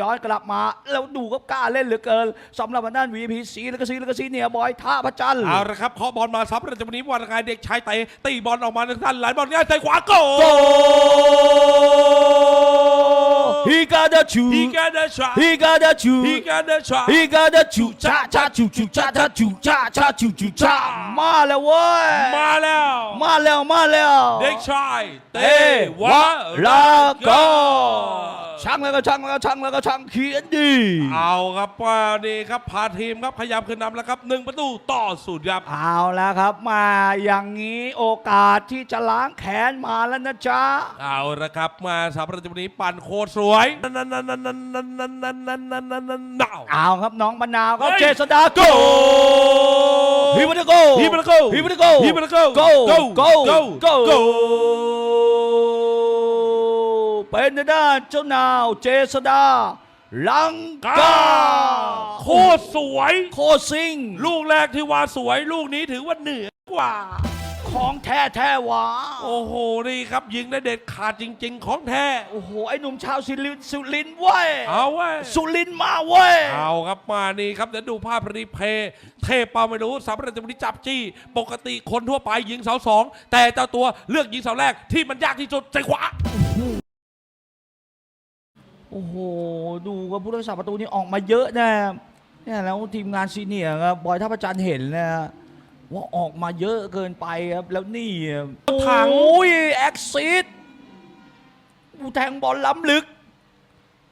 ย้อนกลับมา แล้วดูก็กล้าเล่นเหลือเกินสำหรับทางด้าน VP สีแล้วก็สีแล้วก็สีเนี่ยบอยท่าพระจันทร์เอาละครับเคาะบอลมาซับประจำวันนี้วันกายเด็กชายเตะตีบอลออกมาทางด้านหลายบอลง่ายใส่ขวาโกโกฮีกาดาชูฮีแกเดชาฮีกาดาชูฮีแกเดชาฮีกาดาชูชาชาชูชูชาชาชูชาชาชูชูชามาแล้วเว้ยมาแล้ว มาแล้วมาแล้ว เด็กชายเตเอ้วะลาโกก็ช่างแล้วก็ช่างแล้วก็ช่างแล้วก็ช่างเขียนดีเอาครับว่านี่ครับพาทีมครับขยับขึ้นนำแล้วครับหนึ่งประตูต่อศูนย์ครับเอาแล้วครับมาอย่างนี้โอกาสที่จะล้างแค้นมาแล้วนะจ๊ะเอาละครับมาสามประตูนี้ปั่นโคตรสวยนั่นนั่นนั่นนั่นนั่นนั่นนั่นนั่นนั่นนั่นนั่นนั่นเอาครับน้องมะนาวครับเฮ้ยเจษดาโกฮีบันโกฮีบันโก้ฮีบันโกฮีบันโก้โกโก้โกโก้โกโก เป็นทางด้านเจ้านาวเจษดา ลังกา โคตรสวย โคซิง ลูกแรกที่ว่าสวยลูกนี้ถือว่าเหนือกว่า ของแท้แท้หวาโอ้โห นี่ครับยิงได้เด็ดขาดจริง ๆ ของแท้ โอ้โห ไอ้หนุ่มชาวสุรินทร์สุรินทร์เว้ย เอาเว้ย สุรินทร์มาเว้ย เอาครับมานี่ครับเดี๋ยวดูภาพรีเพย์เทพเปาไม่รู้สามประตูนี้จับจี้ ปกติคนทั่วไปยิงเสาสองแต่เจ้าตัวเลือกยิงเสาแรกที่มันยากที่สุดใจขวา โอ้โห ดูกับผู้รักษาประตูนี่ออกมาเยอะนะเนี่ยแล้วทีมงานซีเนียร์ครับบอยท่าประจันทร์เห็นนะว่าออกมาเยอะเกินไปครับแล้วนี่ถังโอ้ยแอคซิสอูแทงบอลล้ำลึก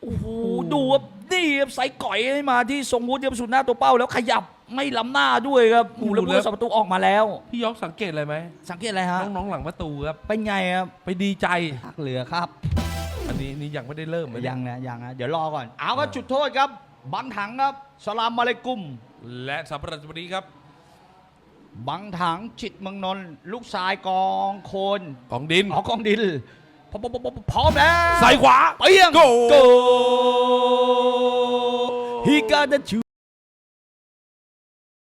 โอ้โหดูครับนี่ครับใส่ก่อยให้มาที่ทรงวุฒิครับสุดหน้าตัวเป้า แล้วขยับไม่ล้ำหน้าด้วยครับโอ้โหแล้วผู้รักษาประตูออกมาแล้ว พี่ยกสังเกตอะไรไหมสังเกตอะไรฮะน้องๆหลังประตูครับเป็นไงครับไปดีใจพักเหลือครับ อันนี้นี่ยังไม่ได้เริ่มเลยยังนะยังนะเดี๋ยวรอก่อน เอาก็จุดโทษครับ บังถังครับสลามมาเลกุม และสามประตูนี้ครับ บังถังจิตเมืองนนท์ลูกชายกองโคนของดินออกกองดินพร้อมพร้อมพร้อมพร้อมแล้วใส่ขวาเปียงโกโก He got the two